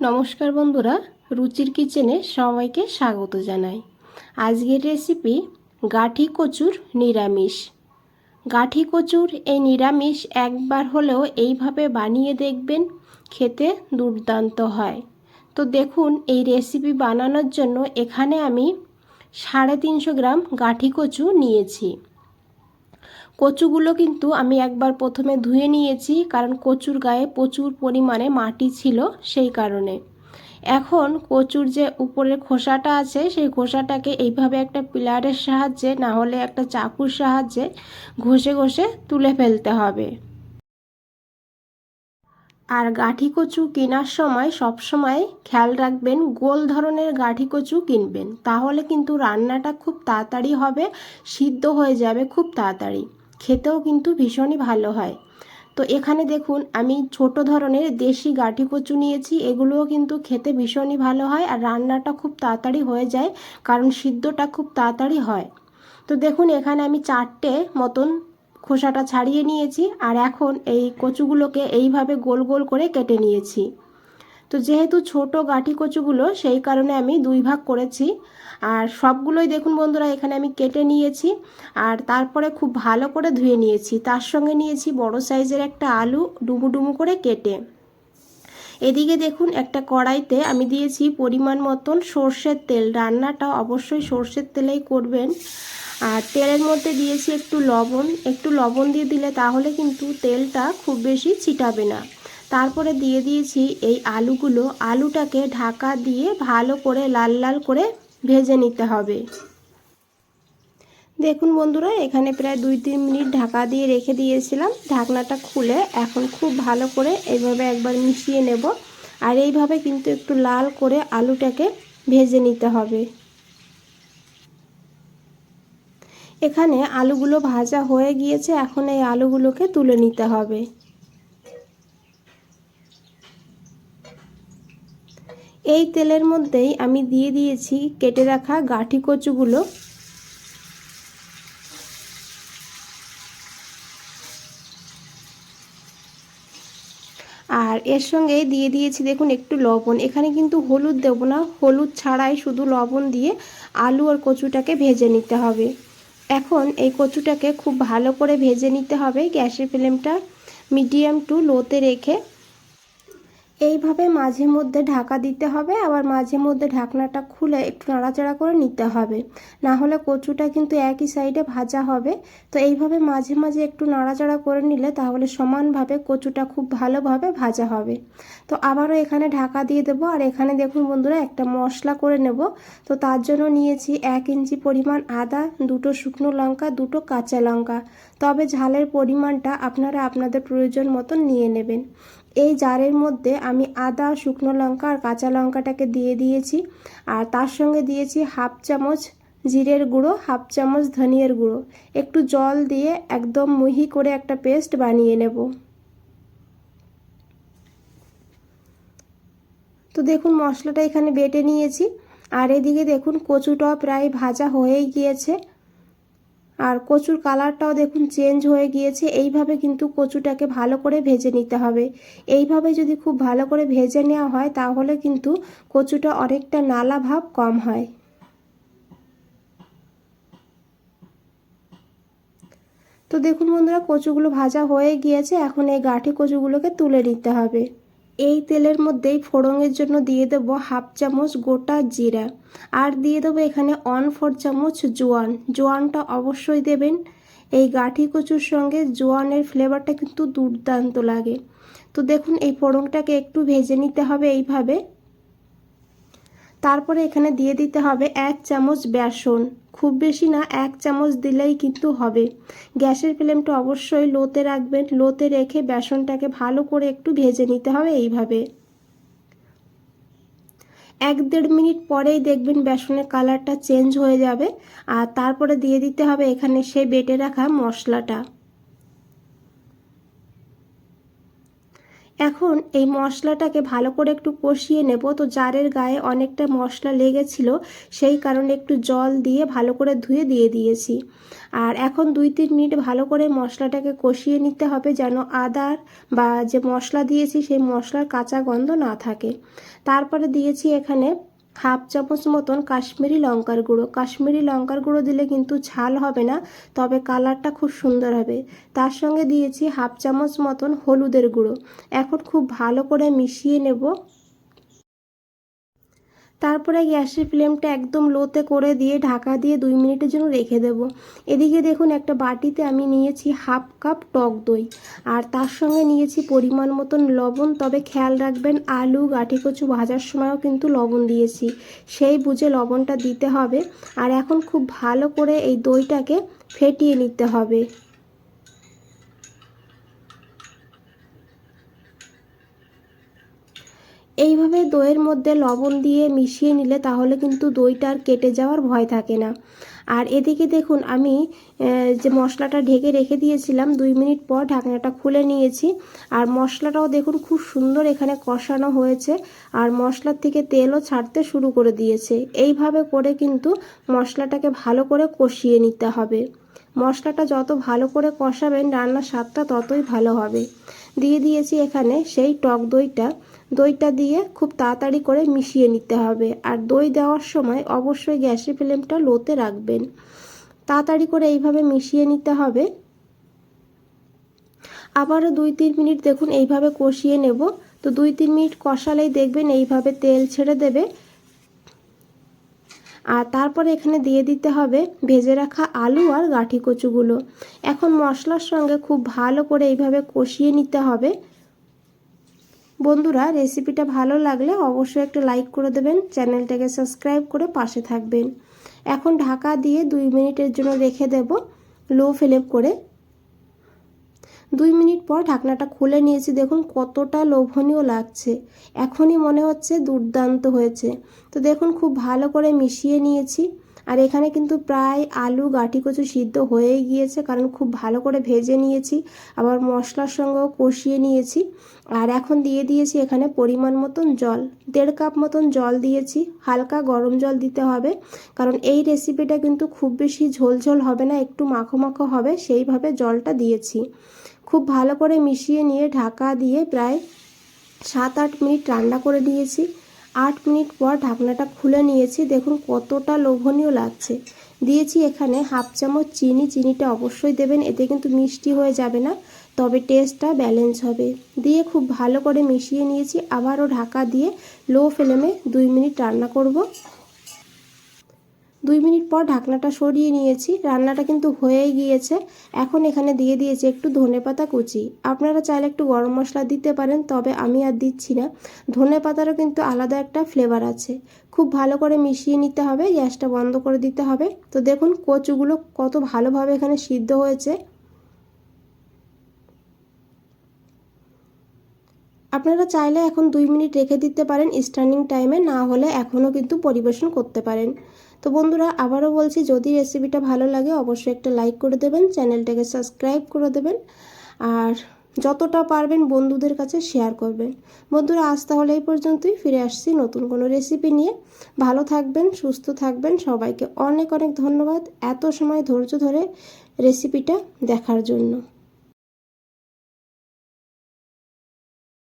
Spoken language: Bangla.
নমস্কার বন্ধুরা, রুচির কিচেনে সবাইকে স্বাগত জানাই। আজকের রেসিপি গাঠি কচুর নিরামিষ। গাঠি কচুর এই নিরামিষ একবার হলেও এইভাবে বানিয়ে দেখবেন, খেতে দুর্দান্ত হয়। তো দেখুন, এই রেসিপি বানানোর জন্য এখানে আমি সাড়ে তিনশো গ্রাম গাঠি কচু নিয়েছি। কচুগুলো কিন্তু আমি একবার প্রথমে ধুয়ে নিয়েছি, কারণ কচুর গায়ে প্রচুর পরিমাণে মাটি ছিল সেই কারণে। এখন কচুর যে উপরের খোসাটা আছে, সেই খোসাটাকে এইভাবে একটা পিলারের সাহায্যে, না হলে একটা চাকুর সাহায্যে ঘষে ঘষে তুলে ফেলতে হবে। আর গাঠি কচু কেনার সময় সব সময় খেয়াল রাখবেন, গোল ধরনের গাঠি কচু কিনবেন। তাহলে কিন্তু রান্নাটা খুব তাড়াতাড়ি হবে, সিদ্ধ হয়ে যাবে খুব তাড়াতাড়ি। খেতেও কিন্তু ভীষণই ভালো হয়। তো এখানে দেখুন, আমি ছোট ধরনের দেশি গাঠি কচু নিয়েছি, এগুলোও কিন্তু খেতে ভীষণই ভালো হয় আর রান্নাটা খুব তাড়াতাড়ি হয়ে যায় কারণ সিদ্ধটা খুব তাড়াতাড়ি হয়। তো দেখুন, এখানে আমি চারটে মতন খোসাটা ছাড়িয়ে নিয়েছি আর এখন এই কচুগুলোকে এইভাবে গোল গোল করে কেটে নিয়েছি। তো যেহেতু ছোট গাঠি কচুগুলো, সেই কারণে আমি দুই ভাগ করেছি। আর সবগুলোই দেখুন বন্ধুরা, এখানে আমি কেটে নিয়েছি আর তারপরে খুব ভালো করে ধুয়ে নিয়েছি। তার সঙ্গে নিয়েছি বড় সাইজের একটা আলু, ডুমু ডুমু করে কেটে। এদিকে দেখুন, একটা কড়াইতে আমি দিয়েছি পরিমাণ মতন সর্ষের তেল। রান্নাটা অবশ্যই সর্ষের তেলেই করবেন। আর তেলের মধ্যে দিয়েছি একটু লবণ। একটু লবণ দিয়ে দিলে তাহলে কিন্তু তেলটা খুব বেশি ছিটাবে না। তারপরে দিয়ে দিয়েছি এই আলুগুলো। আলুটাকে ঢাকা দিয়ে ভালো করে লাল লাল করে ভেজে নিতে হবে। দেখুন বন্ধুরা, এখানে প্রায় দুই তিন মিনিট ঢাকা দিয়ে রেখে দিয়েছিলাম। ঢাকনাটা খুলে এখন খুব ভালো করে এইভাবে একবার মিশিয়ে নেব। আর এইভাবে কিন্তু একটু লাল করে আলুটাকে ভেজে নিতে হবে। এখানে আলুগুলো ভাজা হয়ে গিয়েছে, এখন এই আলুগুলোকে তুলে নিতে হবে। এই তেলের মধ্যেই আমি দিয়ে দিয়েছি কেটে রাখা গাঠি কচুগুলো। আর এর সঙ্গে দিয়ে দিয়েছি দেখুন একটু লবণ। এখানে কিন্তু হলুদ দেব না, হলুদ ছাড়াই শুধু লবণ দিয়ে আলু আর কচুটাকে ভেজে নিতে হবে। এখন এই কচুটাকে খুব ভালো করে ভেজে নিতে হবে গ্যাসের ফ্লেমটা মিডিয়াম টু লোতে রেখে। এইভাবে মাঝে মধ্যে ঢাকা দিতে হবে, আবার মাঝে মধ্যে ঢাকনাটা খুলে একটু নাড়াচাড়া করে নিতে হবে। না হলে কচুটা কিন্তু একই সাইডে ভাজা হবে। তো এইভাবে মাঝে মাঝে একটু নাড়াচাড়া করে নিলে তাহলে সমানভাবে কচুটা খুব ভালোভাবে ভাজা হবে। তো আবারও এখানে ঢাকা দিয়ে দেবো, আর এখানে দেখুন বন্ধুরা একটা মশলা করে নেব। তো তার জন্য নিয়েছি এক ইঞ্চি পরিমাণ আদা, দুটো শুকনো লঙ্কা, দুটো কাঁচা লঙ্কা। তবে ঝালের পরিমাণটা আপনারা আপনাদের প্রয়োজন মতন নিয়ে নেবেন। এই জারের মধ্যে আমি আদা, শুকনো লঙ্কা আর কাঁচা লঙ্কাটাকে দিয়ে দিয়েছি। আর তার সঙ্গে দিয়েছি হাফ চামচ জিরের গুঁড়ো, হাফ চামচ ধনিয়ার গুঁড়ো। একটু জল দিয়ে একদম মিহি করে একটা পেস্ট বানিয়ে নেব। তো দেখুন, মশলাটা এখানে বেটে নিয়েছি। আর এদিকে দেখুন কচুটাও প্রায় ভাজা হয়েই গিয়েছে। আর কচুর কালারটাও দেখুন চেঞ্জ হয়ে গিয়েছে। এইভাবে কিন্তু কচুটাকে ভালো করে ভেজে নিতে হবে। এইভাবে যদি খুব ভালো করে ভেজে নেওয়া হয়, তাহলে কিন্তু কচুটা অনেকটা নালা ভাব কম হয়। তো দেখুন বন্ধুরা, কচুগুলো ভাজা হয়ে গিয়েছে। এখন এই গাঠি কচুগুলোকে তুলে নিতে হবে। এই তেলের মধ্যেই ফোড়নের জন্য দিয়ে দেবো হাফ চামচ গোটা জিরা। আর দিয়ে দেবো এখানে ওয়ান ফোর চামচ জোয়ান। জোয়ানটা অবশ্যই দেবেন। এই গাঠি কচুর সঙ্গে জোয়ানের ফ্লেভারটা কিন্তু দুর্দান্ত লাগে। তো দেখুন, এই ফোড়নটাকে একটু ভেজে নিতে হবে এইভাবে। তারপরে এখানে দিয়ে দিতে হবে এক চামচ বেসন। খুব বেশি না, এক চামচ দিলেই কিন্তু হবে। গ্যাসের ফ্লেমটা অবশ্যই লোতে রাখবেন। লোতে রেখে বেসনটাকে ভালো করে একটু ভেজে নিতে হবে এইভাবে। এক দেড় মিনিট পরেই দেখবেন বেসনের কালারটা চেঞ্জ হয়ে যাবে। আর তারপরে দিয়ে দিতে হবে এখানে সে বেটে রাখা মশলাটা। এখন এই মশলাটাকে ভালো করে একটু কষিয়ে নেব। তো জারের গায়ে অনেকটা মশলা লেগেছিল, সেই কারণে একটু জল দিয়ে ভালো করে ধুয়ে দিয়ে দিয়েছি। আর এখন দুই তিন মিনিট ভালো করে মশলাটাকে কষিয়ে নিতে হবে যেন আদার বা যে মশলা দিয়েছি সেই মশলার কাঁচা গন্ধ না থাকে। তারপরে দিয়েছি এখানে হাফ চামচ মতন কাশ্মীরি লঙ্কার গুঁড়ো। কাশ্মীরি লঙ্কার গুঁড়ো দিলে কিন্তু ঝাল হবে না, তবে কালারটা খুব সুন্দর হবে। তার সঙ্গে দিয়েছি হাফ চামচ মতন হলুদের গুঁড়ো। এখন খুব ভালো করে মিশিয়ে নেব। তারপরে গ্যাসের ফ্লেমটা একদম লোতে করে দিয়ে, ঢাকা দিয়ে দুই মিনিটের জন্য রেখে দেব। এদিকে দেখুন, একটা বাটিতে আমি নিয়েছি হাফ কাপ টক দই। আর তার সঙ্গে নিয়েছি পরিমাণ মতন লবণ। তবে খেয়াল রাখবেন, আলু, গাঠি কচু ভাজার সময়ও কিন্তু লবণ দিয়েছি। সেই বুঝে লবণটা দিতে হবে। আর এখন খুব ভালো করে এই দইটাকে ফেটিয়ে নিতে হবে। এইভাবে দইয়ের মধ্যে লবণ দিয়ে মিশিয়ে নিলে তাহলে কিন্তু দইটা আর কেটে যাওয়ার ভয় থাকে না। আর এদিকে দেখুন, আমি যে মশলাটা ঢেকে রেখে দিয়েছিলাম, দুই মিনিট পর ঢাকনাটা খুলে নিয়েছি। আর মশলাটাও দেখুন, খুব সুন্দর এখানে কষানো হয়েছে। আর মশলার থেকে তেলও ছাড়তে শুরু করে দিয়েছে। এইভাবে করে কিন্তু মশলাটাকে ভালো করে কষিয়ে নিতে হবে। মশলাটা যত ভালো করে কষাবেন, রান্নার স্বাদটা ততই ভালো হবে। দিয়ে দিয়েছি এখানে সেই টক দইটা। দইটা দিয়ে খুব তাড়াতাড়ি করে মিশিয়ে নিতে হবে। আর দই দেওয়ার সময় অবশ্যই গ্যাসের ফ্লেমটা লোতে রাখবেন। তাড়াতাড়ি করে এইভাবে মিশিয়ে নিতে হবে। আবারও দুই তিন মিনিট দেখুন এইভাবে কষিয়ে নেব। তো দুই তিন মিনিট কষালেই দেখবেন এইভাবে তেল ছেড়ে দেবে। আর তারপরে এখানে দিয়ে দিতে হবে ভেজে রাখা আলু আর গাঠি কচুগুলো এখন মশলার সঙ্গে খুব ভালো করে এইভাবে কষিয়ে নিতে হবে। বন্ধুরা রেসিপিটা ভালো লাগলে অবশ্যই একটা লাইক করে দেবেন চ্যানেলটাকে সাবস্ক্রাইব করে পাশে থাকবেন। এখন ঢাকা দিয়ে দুই মিনিটের জন্য রেখে দেব লো ফ্লেম করে। দুই মিনিট পর ঢাকনাটা খুলে নিয়েছি, দেখুন কতটা লোভনীয় লাগছে। এখনই মনে হচ্ছে দুর্দান্ত হয়েছে। তো দেখুন, খুব ভালো করে মিশিয়ে নিয়েছি। আর এখানে কিন্তু প্রায় আলু, গাটি কচু সিদ্ধ হয়েই গিয়েছে, কারণ খুব ভালো করে ভেজে নিয়েছি। আবার মশলার সঙ্গেও কষিয়ে নিয়েছি। আর এখন দিয়ে দিয়েছি এখানে পরিমাণ মতন জল। দেড় কাপ মতন জল দিয়েছি। হালকা গরম জল দিতে হবে, কারণ এই রেসিপিটা কিন্তু খুব বেশি ঝোল ঝোল হবে না, একটু মাখো মাখো হবে, সেইভাবে জলটা দিয়েছি। খুব ভালো করে মিশিয়ে নিয়ে ঢাকা দিয়ে প্রায় সাত আট মিনিট রান্না করে নিয়েছি। আট মিনিট পর ঢাকনাটা খুলে নিয়েছি। দেখুন কতটা লোভনীয় লাগছে। দিয়েছি এখানে হাফ চামচ চিনি। চিনিটা অবশ্যই দেবেন, এতে কিন্তু মিষ্টি হয়ে যাবে না, তবে টেস্টটা ব্যালেন্স হবে। দিয়ে খুব ভালো করে মিশিয়ে নিয়েছি। আবারও ঢাকা দিয়ে লো ফ্লেমে দুই মিনিট রান্না করব। দুই মিনিট পর ঢাকনাটা সরিয়ে নিয়েছি। রান্নাটা কিন্তু হয়েই গিয়েছে। এখন এখানে দিয়ে দিয়েছি একটু ধনে পাতা কুচি। আপনারা চাইলে একটু গরম মশলা দিতে পারেন, তবে আমি আর দিচ্ছি না। ধনে পাতারও কিন্তু আলাদা একটা ফ্লেভার আছে। খুব ভালো করে মিশিয়ে নিতে হবে, গ্যাসটা বন্ধ করে দিতে হবে। তো দেখুন, কচুগুলো কত ভালোভাবে এখানে সিদ্ধ হয়েছে। আপনারা চাইলে এখন দুই মিনিট রেখে দিতে পারেন স্টার্নিং টাইমে, না হলে এখনও কিন্তু পরিবেশন করতে পারেন। তো বন্ধুরা, আবারও বলছি, যদি রেসিপিটা ভালো লাগে, অবশ্যই একটা লাইক করে দেবেন চ্যানেলটাকে সাবস্ক্রাইব করে দেবেন, আর যতটা পারবেন বন্ধুদের কাছে শেয়ার করবেন। বন্ধুরা, আজ তাহলে এই পর্যন্তই, ফিরে আসছি নতুন কোনো রেসিপি নিয়ে। ভালো থাকবেন, সুস্থ থাকবেন, সবাইকে অনেক অনেক ধন্যবাদ এত সময় ধৈর্য ধরে রেসিপিটা দেখার জন্য।